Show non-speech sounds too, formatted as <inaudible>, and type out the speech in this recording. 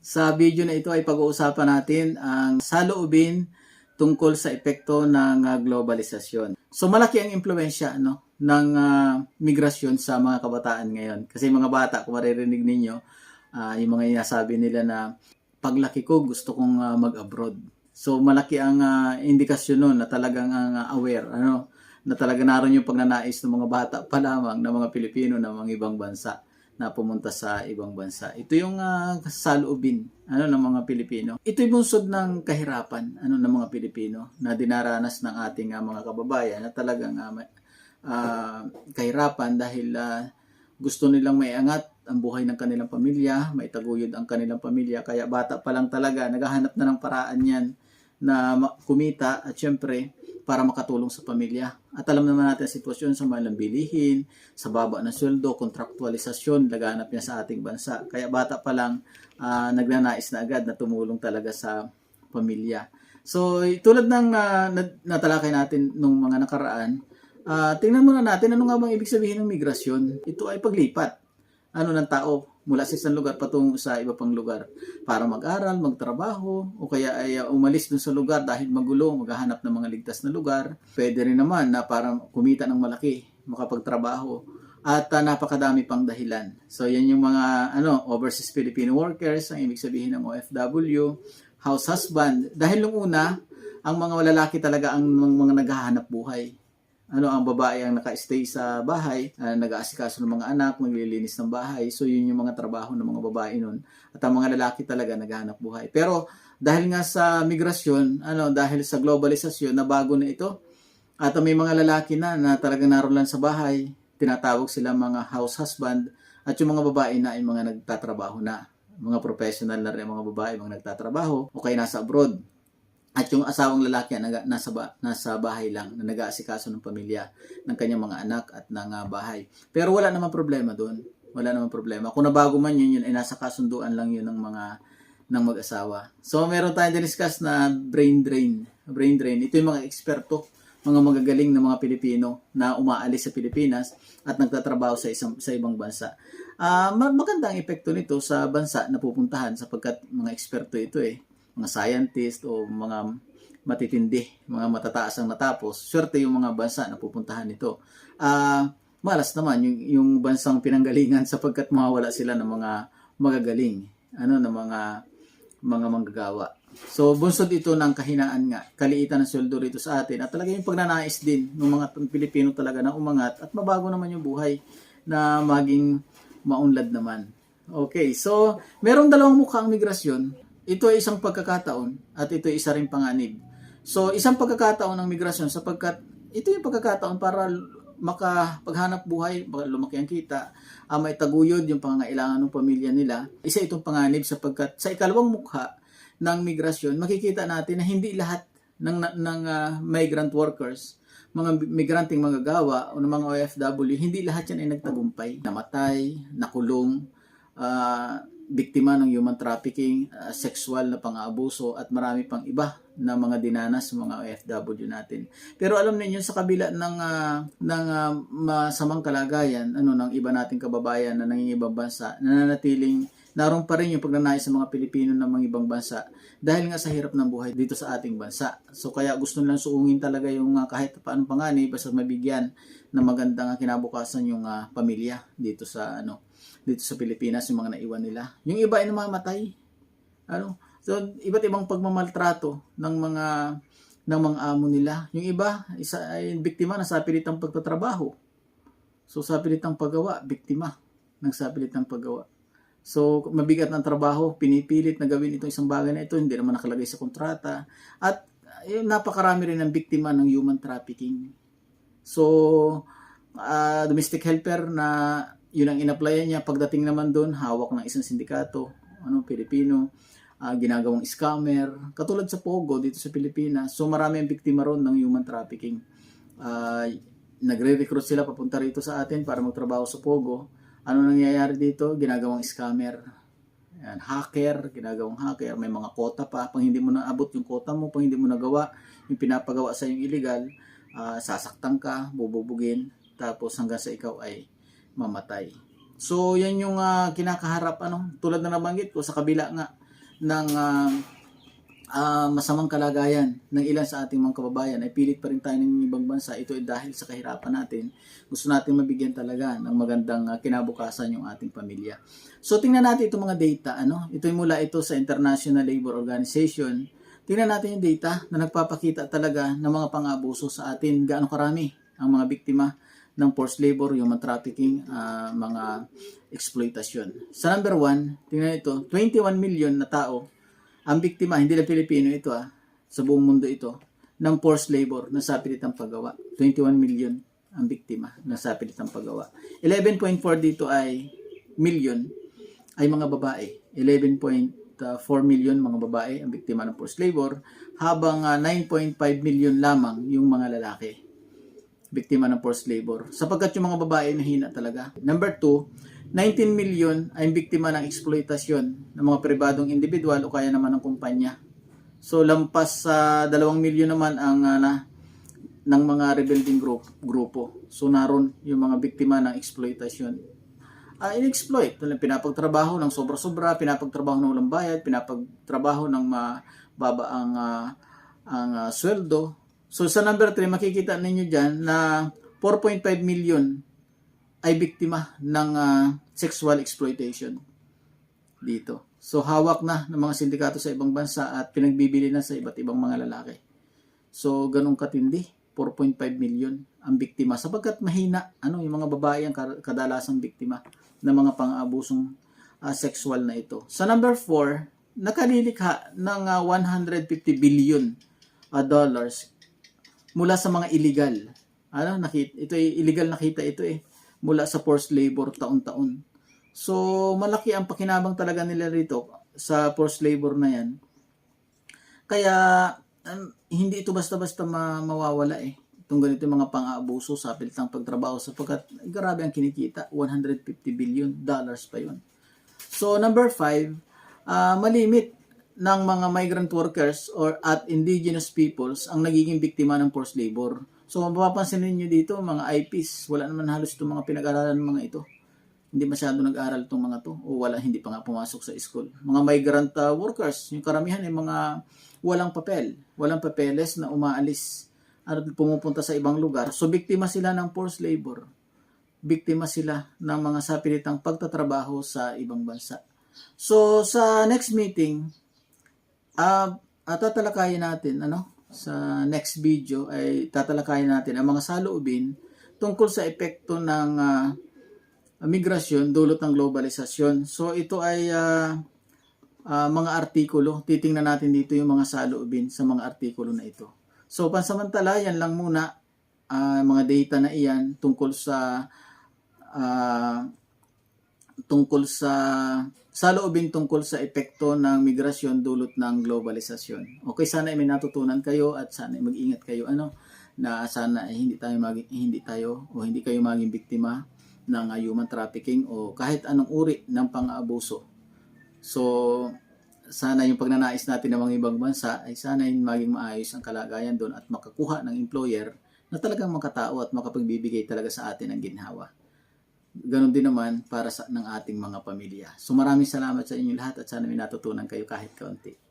Sa video na ito ay pag-uusapan natin ang saloobin tungkol sa epekto ng ah, globalisasyon. So malaki ang impluensya no ng ah, migrasyon sa mga kabataan ngayon. Kasi mga bata, kung maririnig ninyo, ah, yung mga inasabi nila na paglaki ko gusto kong ah, mag-abroad. So malaki ang ah, indikasyon nun na talagang ang ah, aware ano na talaga naroon yung pagnanais ng mga bata pa lamang ng mga Pilipino na mga ibang bansa na pumunta sa ibang bansa. Ito yung uh, saloobin ano ng mga Pilipino. Ito yung bunsod ng kahirapan ano ng mga Pilipino na dinaranas ng ating ah, mga kababayan na talagang may- ah, kahirapan dahil ah, gusto nilang maiangat ang buhay ng kanilang pamilya, maitaguyod ang kanilang pamilya. Kaya bata pa lang talaga, naghahanap na ng paraan yan na kumita at syempre para makatulong sa pamilya. At alam naman natin ang sitwasyon sa malang bilihin, sa baba ng sweldo, kontraktualisasyon, laganap niya sa ating bansa. Kaya bata pa lang, ah, nagnanais na agad na tumulong talaga sa pamilya. So, tulad ng nat- natalakay natin nung mga nakaraan, ah, tingnan muna natin ano nga bang ibig sabihin ng migrasyon. Ito ay paglipat ano ng tao mula sa isang lugar patungo sa iba pang lugar para mag-aral, magtrabaho o kaya ay uh, umalis dun sa lugar dahil magulo, maghahanap ng mga ligtas na lugar. Pwede rin naman na para kumita ng malaki, makapagtrabaho at uh, napakadami pang dahilan. So yan yung mga ano overseas Filipino workers, ang ibig sabihin ng OFW, house husband. Dahil nung una, ang mga lalaki talaga ang mga, mga naghahanap buhay ano ang babae ang naka-stay sa bahay, uh, nag-aasikaso ng mga anak, naglilinis ng bahay. So yun yung mga trabaho ng mga babae nun. At ang mga lalaki talaga naghahanap buhay. Pero dahil nga sa migrasyon, ano dahil sa globalisasyon na bago na ito, at may mga lalaki na na talaga naroon lang sa bahay, tinatawag sila mga house husband at yung mga babae na ay mga nagtatrabaho na mga professional na rin mga babae mga nagtatrabaho o kaya nasa abroad at yung asawang lalaki na nasa, nasa bahay lang na nag-aasikaso ng pamilya ng kanyang mga anak at ng ah, bahay. Pero wala namang problema doon. Wala namang problema. Kung nabago man yun, yun ay nasa kasunduan lang yun ng mga ng mag-asawa. So meron tayong discuss na brain drain. Brain drain. Ito yung mga eksperto, mga magagaling na mga Pilipino na umaalis sa Pilipinas at nagtatrabaho sa isang sa ibang bansa. Ah, ma- maganda ang epekto nito sa bansa na pupuntahan sapagkat mga eksperto ito eh mga scientist o mga matitindi, mga matataas ang natapos, swerte yung mga bansa na pupuntahan nito. Ah, malas naman yung, yung bansang pinanggalingan <laughs> sapagkat mawawala sila ng mga magagaling, ano, ng mga mga manggagawa. So, bunsod ito ng kahinaan nga, kaliitan ng sweldo rito sa atin at talaga yung pagnanais din ng mga Pilipino talaga na umangat at mabago naman yung buhay na maging maunlad naman. Okay, so merong dalawang mukha ang migrasyon ito ay isang pagkakataon at ito ay isa rin panganib. So, isang pagkakataon ng migrasyon sapagkat ito yung pagkakataon para makapaghanap buhay, lumaki ang kita, uh, may taguyod yung pangangailangan ng pamilya nila. Isa itong panganib sapagkat sa ikalawang mukha ng migrasyon, makikita natin na hindi lahat ng, ng uh, migrant workers, mga migranting manggagawa o ng mga OFW, hindi lahat yan ay nagtagumpay. Namatay, nakulong, uh, biktima ng human trafficking, uh, sexual na pang-aabuso at marami pang iba na mga dinanas mga OFW natin. Pero alam niyo sa kabila ng uh, ng uh, masamang kalagayan ano ng iba nating kababayan na nangingibang bansa, nananatiling naroon pa rin yung pagnanais sa mga Pilipino ng mga ibang bansa dahil nga sa hirap ng buhay dito sa ating bansa. So kaya gusto nilang suungin talaga yung uh, kahit paano panganib basta mabigyan ng magandang kinabukasan yung uh, pamilya dito sa ano dito sa Pilipinas yung mga naiwan nila. Yung iba ay namamatay. Ano? So iba't ibang pagmamaltrato ng mga ng mga amo nila. Yung iba isa ay biktima na sa pilitang pagtatrabaho. So sa pilitang paggawa, biktima ng sa pilitang paggawa. So, mabigat ng trabaho, pinipilit na gawin itong isang bagay na ito, hindi naman nakalagay sa kontrata. At eh, napakarami rin ng biktima ng human trafficking. So, uh, domestic helper na yun ang inapplyan niya. Pagdating naman doon, hawak ng isang sindikato, ano, Pilipino, uh, ginagawang scammer. Katulad sa Pogo dito sa Pilipinas. So, marami ang biktima ron ng human trafficking. Uh, nagre-recruit sila papunta rito sa atin para magtrabaho sa Pogo ano nangyayari dito? Ginagawang scammer. Yan, hacker, ginagawang hacker. May mga kota pa. Pag hindi mo naabot yung kota mo, pag hindi mo nagawa, yung pinapagawa sa yung illegal, uh, sasaktan ka, bububugin, tapos hanggang sa ikaw ay mamatay. So, yan yung uh, kinakaharap, ano, tulad na nabanggit ko, sa kabila nga ng ah, ah, masamang kalagayan ng ilan sa ating mga kababayan ay pilit pa rin tayo ng ibang bansa. Ito ay dahil sa kahirapan natin. Gusto natin mabigyan talaga ng magandang ah, kinabukasan yung ating pamilya. So tingnan natin itong mga data. Ano? Ito ay mula ito sa International Labor Organization. Tingnan natin yung data na nagpapakita talaga ng mga pang-abuso sa atin. Gaano karami ang mga biktima ng forced labor, human trafficking, ah, mga exploitasyon. Sa number one, tingnan ito, 21 million na tao ang biktima, hindi lang Pilipino ito ah, sa buong mundo ito, ng forced labor na sa pilitang paggawa. 21 million ang biktima na sa pilitang paggawa. 11.4 dito ay million ay mga babae. 11.4 million mga babae ang biktima ng forced labor, habang ah, 9.5 million lamang yung mga lalaki biktima ng forced labor. Sapagkat yung mga babae nahina talaga. Number two, 19 million ay biktima ng eksploitasyon ng mga pribadong individual o kaya naman ng kumpanya. So lampas sa 2 milyon naman ang ah, na, ng mga rebuilding group, grupo. So naroon yung mga biktima ng exploitasyon. Ah, in-exploit, pinapagtrabaho ng sobra-sobra, pinapagtrabaho ng walang bayad, pinapagtrabaho ng mababa ang ah, ang ah, sweldo. So sa number 3 makikita ninyo diyan na 4.5 million ay biktima ng ah, sexual exploitation dito. So hawak na ng mga sindikato sa ibang bansa at pinagbibili na sa iba't ibang mga lalaki. So ganun katindi, 4.5 million ang biktima sapagkat mahina ano yung mga babae ang kadalasang biktima ng mga pang-abusong ah, sexual na ito. Sa number 4, nakalilikha ng ah, 150 billion ah, dollars mula sa mga illegal. Ano, nakita, ito ay illegal nakita ito eh mula sa forced labor taon-taon. So, malaki ang pakinabang talaga nila rito sa forced labor na yan. Kaya, um, hindi ito basta-basta ma- mawawala eh. Itong ganito yung mga pang-aabuso sa pilitang pagtrabaho sapagkat grabe ang kinikita. 150 billion dollars pa yun. So, number five, ah, malimit ng mga migrant workers or at indigenous peoples ang nagiging biktima ng forced labor. So, mapapansin ninyo dito, mga IPs, wala naman halos itong mga pinag-aralan mga ito. Hindi masyado nag-aral itong mga to o wala, hindi pa nga pumasok sa school. Mga migrant ah, workers, yung karamihan ay mga walang papel, walang papeles na umaalis at pumupunta sa ibang lugar. So, biktima sila ng forced labor. Biktima sila ng mga sapilitang pagtatrabaho sa ibang bansa. So, sa next meeting, ah uh, tatalakayin natin, ano, sa next video ay tatalakayin natin ang mga saloobin tungkol sa epekto ng ah, migrasyon dulot ng globalisasyon. So ito ay ah, ah, mga artikulo. Titingnan natin dito yung mga saloobin sa mga artikulo na ito. So pansamantala, yan lang muna ah, mga data na iyan tungkol sa ah, tungkol sa saloobin tungkol sa epekto ng migrasyon dulot ng globalisasyon. Okay, sana ay may natutunan kayo at sana ay mag-ingat kayo ano na sana ay hindi tayo maging, hindi tayo o hindi kayo maging biktima ng uh, human trafficking o kahit anong uri ng pang-aabuso. So sana yung pagnanais natin ng mga ibang bansa ay sana ay maging maayos ang kalagayan doon at makakuha ng employer na talagang makatao at makapagbibigay talaga sa atin ng ginhawa ganon din naman para sa ng ating mga pamilya. So maraming salamat sa inyo lahat at sana may natutunan kayo kahit kaunti.